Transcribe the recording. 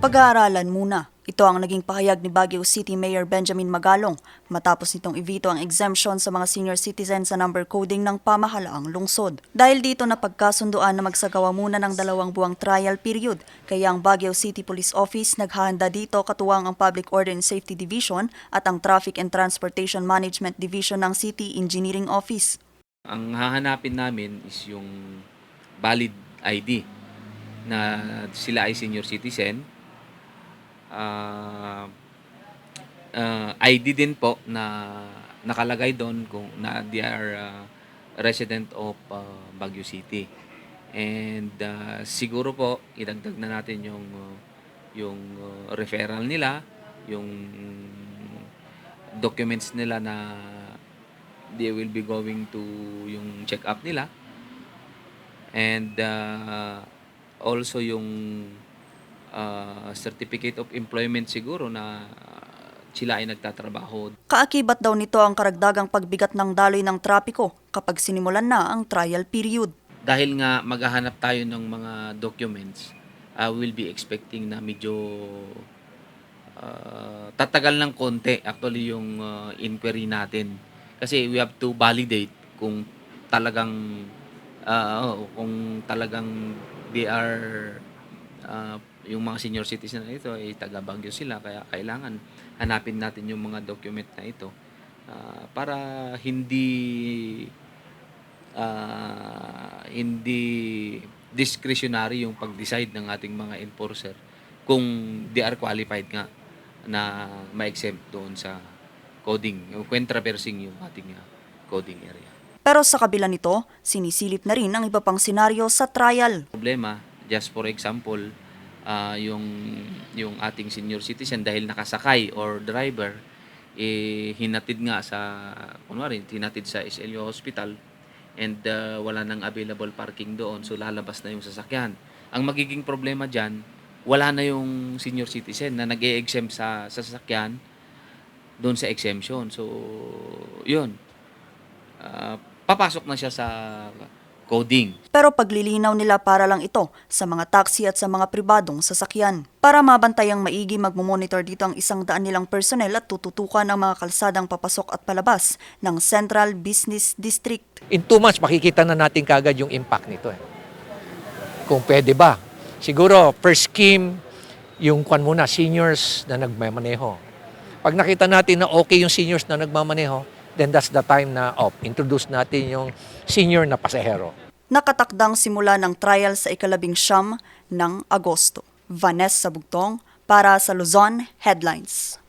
Pag-aaralan muna. Ito ang naging pahayag ni Baguio City Mayor Benjamin Magalong matapos nitong ivito ang exemption sa mga senior citizen sa number coding ng pamahalaang lungsod. Dahil dito na pagkasunduan na magsagawa muna ng dalawang buwang trial period, kaya ang Baguio City Police Office naghahanda dito katuwang ang Public Order and Safety Division at ang Traffic and Transportation Management Division ng City Engineering Office. Ang hahanapin namin is yung valid ID na sila ay senior citizen. Ah, ah, ID din po na nakalagay doon kung na they are ah, resident of ah, Baguio City. And ah, siguro po idagdag na natin yung ah, yung ah, referral nila, yung documents nila na they will be going to yung check-up nila. And uh, also yung uh, certificate of employment siguro na sila ay nagtatrabaho. Kaakibat daw nito ang karagdagang pagbigat ng daloy ng trapiko kapag sinimulan na ang trial period. Dahil nga maghahanap tayo ng mga documents, uh, we'll be expecting na medyo uh, tatagal ng konti actually yung uh, inquiry natin. Kasi we have to validate kung talagang uh, kung talagang they are uh, yung mga senior citizen na ito ay taga Baguio sila kaya kailangan hanapin natin yung mga document na ito uh, para hindi ah, hindi discretionary yung pag-decide ng ating mga enforcer kung they are qualified nga na ma-exempt doon sa coding, when traversing yung ating ah, coding area. Pero sa kabila nito, sinisilip na rin ang iba pang senaryo sa trial. Problema, just for example, ah, yung yung ating senior citizen dahil nakasakay or driver eh hinatid nga sa kunwari hinatid sa SLU Hospital and ah, wala nang available parking doon so lalabas na yung sasakyan. Ang magiging problema diyan, wala na yung senior citizen na nag-exempt sa, sa sasakyan doon sa exemption. So, yun. Ah, papasok na siya sa coding. Pero paglilinaw nila para lang ito sa mga taxi at sa mga pribadong sasakyan. Para mabantayang maigi magmumonitor dito ang isang daan nilang personnel at tututukan ang mga kalsadang papasok at palabas ng Central Business District. in two months, makikita na natin kagad yung impact nito. Eh. Kung pwede ba. Siguro, first scheme, yung kwan muna, seniors na nagmamaneho. Pag nakita natin na okay yung seniors na nagmamaneho, then that's the time na oh, introduce natin yung senior na pasahero. Nakatakdang simula ng trial sa ikalabing siyam ng Agosto. Vanessa Bugtong para sa Luzon Headlines.